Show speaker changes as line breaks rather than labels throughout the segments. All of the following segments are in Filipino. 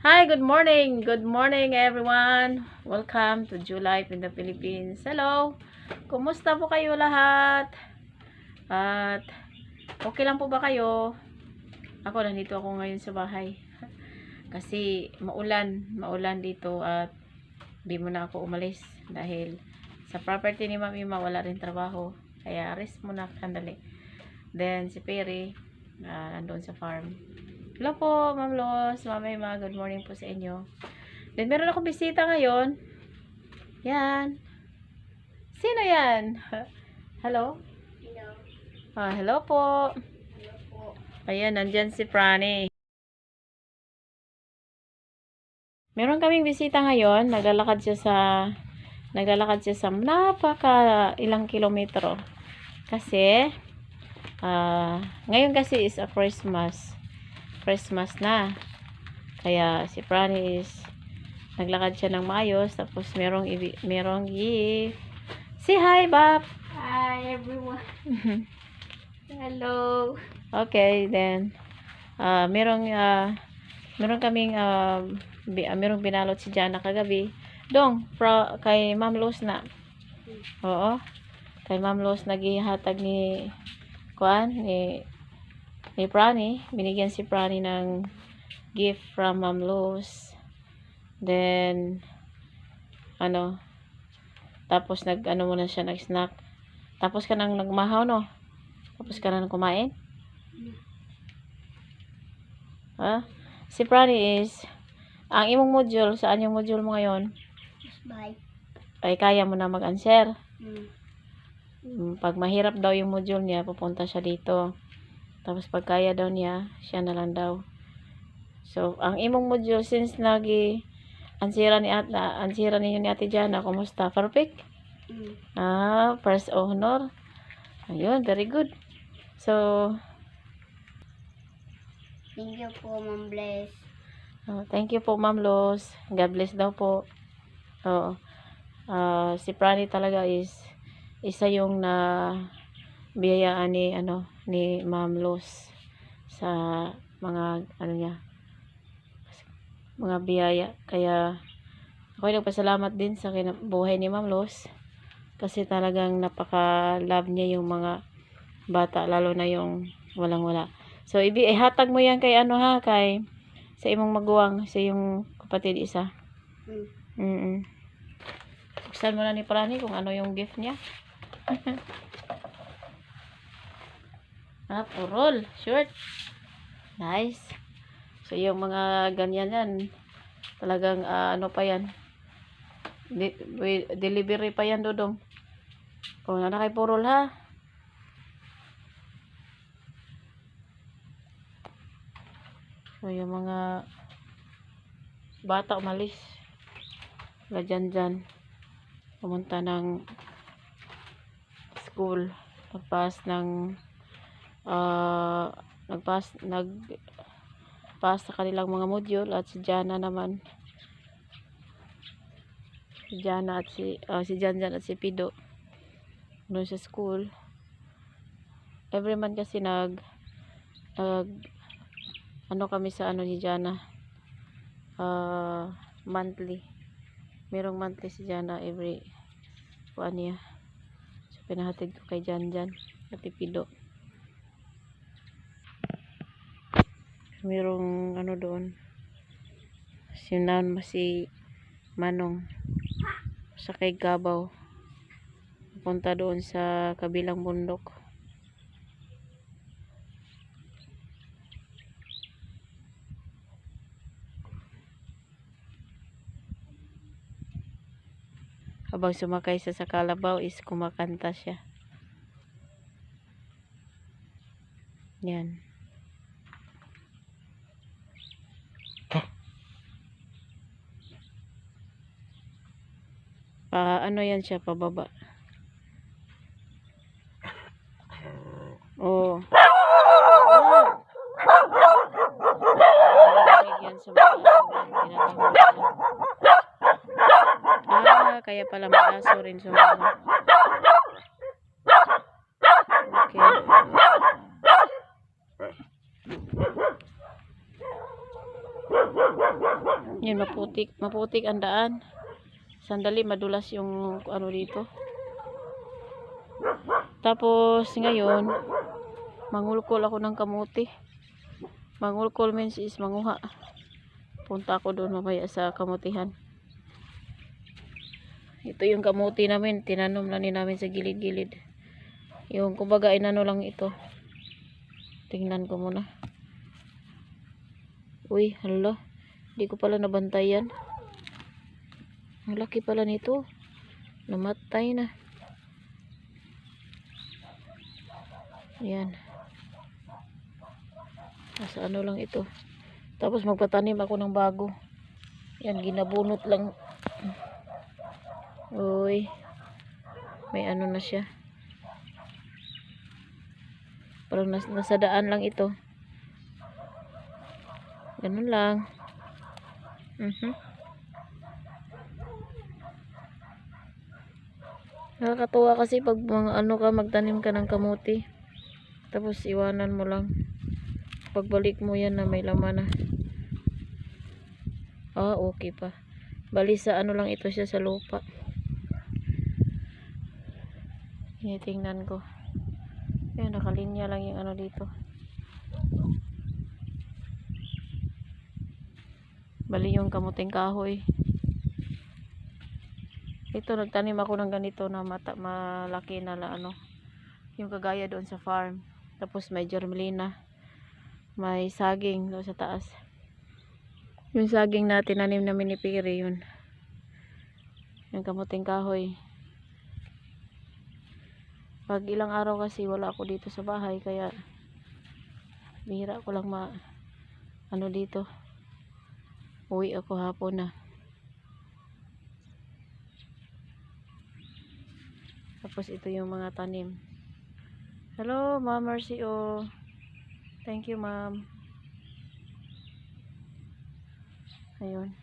Hi, good morning. Good morning everyone. Welcome to July in the Philippines. Hello. Kumusta po kayo lahat? At okay lang po ba kayo? Ako nandito ako ngayon sa bahay. Kasi maulan, maulan dito at di mo na ako umalis dahil sa property ni Mami Ma wala rin trabaho. Kaya rest muna kandali. Then si Perry ah, nandun sa farm. Hello po, Ma'am Los, Ma'am Emma, good morning po sa inyo. Then, meron akong bisita ngayon. Yan. Sino yan? Hello?
Hello.
Ah, hello po.
Hello po.
Ayan, nandyan si Prani. Meron kaming bisita ngayon. Naglalakad siya sa naglalakad siya sa napaka ilang kilometro. Kasi ah ngayon kasi is a Christmas. Christmas na. Kaya si Prani is naglakad siya ng maayos tapos merong merong gift. Say hi, Bap.
Hi everyone. Hello.
Okay, then ah merong ah meron kaming ah, bi- merong binalot si Jana kagabi. Dong, pro, kay Ma'am Luz na. Oo. Kay Ma'am Luz naghihatag ni Kuan ni ni Prani, binigyan si Prani ng gift from Ma'am Luz. Then ano tapos nag ano muna siya nag snack. Tapos ka nang nagmahaw no. Tapos ka nang kumain. Ha? Si Prani is, ang imong module, saan yung module mo ngayon?
Bye.
Ay kaya mo na mag-answer.
Mm,
Pag mahirap daw yung module niya, pupunta siya dito. Tapos pag kaya daw niya, siya na lang daw. So, ang imong module, since nagi ansira ni at na ansira ninyo ni Ate Jana, kumusta? Perfect?
Mm.
Ah, first honor. Ayun, very good. So,
Thank you po, Ma'am Bless.
Oh, thank you po, Ma'am Los. God bless daw po. Oo. Ah, si Prani talaga is isa yung na biyayaan ni ano ni Ma'am Los sa mga ano niya mga biyaya. Kaya ako ay nagpasalamat din sa buhay ni Ma'am Los kasi talagang napaka-love niya yung mga bata lalo na yung walang wala so ibi ihatag mo yan kay ano ha kay sa imong maguwang sa yung kapatid isa.
Mm.
mm buksan mo na ni Prani kung ano yung gift niya ah purol short nice so yung mga ganyan yan talagang ah, ano pa yan wi- delivery pa yan dodong kung ano kay purol ha So, yung mga bata umalis. Wala dyan dyan. Pumunta ng school. Nagpas ng ah nagpas nag pass sa kanilang mga module at si Jana naman. Si Jana at si ah, si Janjan at si Pido doon sa school. Every month kasi nag nag ano kami sa ano ni Jana ah monthly. Merong monthly si Jana every kuan niya so pinahatid ko kay Jan Jan at Pido merong ano doon. Sinan si Manong. Sa kay Gabaw. Punta doon sa kabilang bundok. Habang sumakay siya sa kalabaw is kumakanta siya. Yan pa ano yan siya pababa oh. Ah, kaya pala malaso rin sumawa. Okay. Yun, maputik. Maputik ang daan. Sandali, madulas yung ano dito. Tapos, ngayon, mangulkol ako ng kamuti. Mangulkol means is manguha. Punta ako doon mamaya sa kamutihan. Ito yung kamuti namin. Tinanom lang din namin sa gilid-gilid. Yung, kumbaga, inano lang ito. Tingnan ko muna. Uy, hala. Hindi ko pala nabantayan. Ang laki pala nito. Namatay na. Ayan. Nasa ano lang ito. Tapos magpatanim ako ng bago. Yan, ginabunot lang. Uy. May ano na siya. Parang nas nasa daan lang ito. Ganun lang. Mhm. Nakakatuwa kasi pag mga ano ka magtanim ka ng kamuti. Tapos iwanan mo lang. Pagbalik mo yan na may laman na. Ah, okay pa. Bali sa ano lang ito siya sa lupa. Tinitingnan ko. Ayan, nakalinya lang yung ano dito. Bali yung kamuting kahoy. Ito, nagtanim ako ng ganito na mata, malaki na la, ano. Yung kagaya doon sa farm. Tapos may germelina. May saging doon sa taas. Yung saging na tinanim namin ni yun. Yung kamuting kahoy. Pag ilang araw kasi wala ako dito sa bahay, kaya bihira ko lang ma ano dito. Uwi ako hapon na. Tapos ito yung mga tanim. Hello, Ma'am Mercy. Oh. Thank you, Ma'am. Ayun.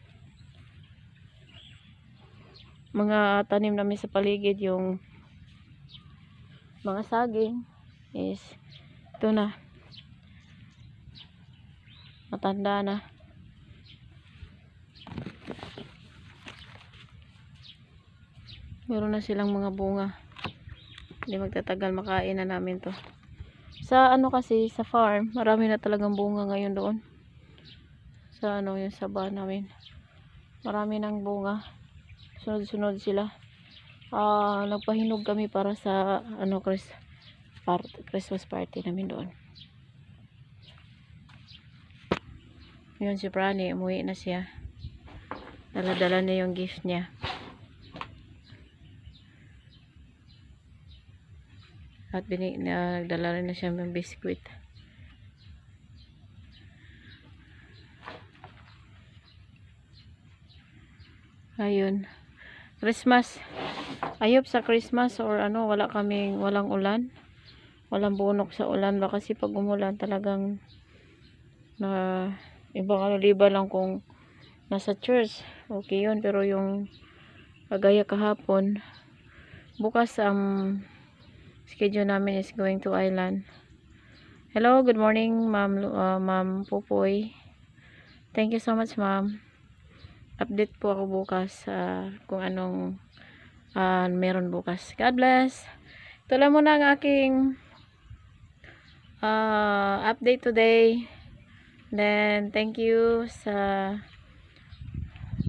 Mga tanim namin sa paligid yung mga saging is ito na. Matanda na. Meron na silang mga bunga. Hindi magtatagal makain na namin to. Sa ano kasi, sa farm, marami na talagang bunga ngayon doon. Sa ano, yung saba namin. Marami ng bunga. Sunod-sunod sila. Ah, nagpahinog kami para sa ano, Chris, part, Christmas party namin doon. Yun si Prani, umuwi na siya. Dala-dala niya yung gift niya. At binig na nagdala rin na siya ng biskuit. Ayun. Christmas. Ayop sa Christmas or ano, wala kaming, walang ulan. Walang bunok sa ulan ba kasi pag umulan talagang na ibang ano lang kung nasa church. Okay yun. Pero yung kagaya kahapon, bukas ang um, schedule namin is going to island. Hello, good morning, Ma'am uh, Ma'am Pupoy. Thank you so much, Ma'am. Update po ako bukas uh, kung anong uh, meron bukas. God bless. Ito lang muna ang aking uh, update today. Then, thank you sa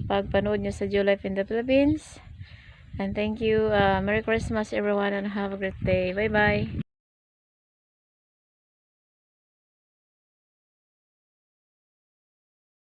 pagpanood nyo sa Joe Life in the Philippines. And thank you. Uh, Merry Christmas everyone and have a great day. Bye-bye.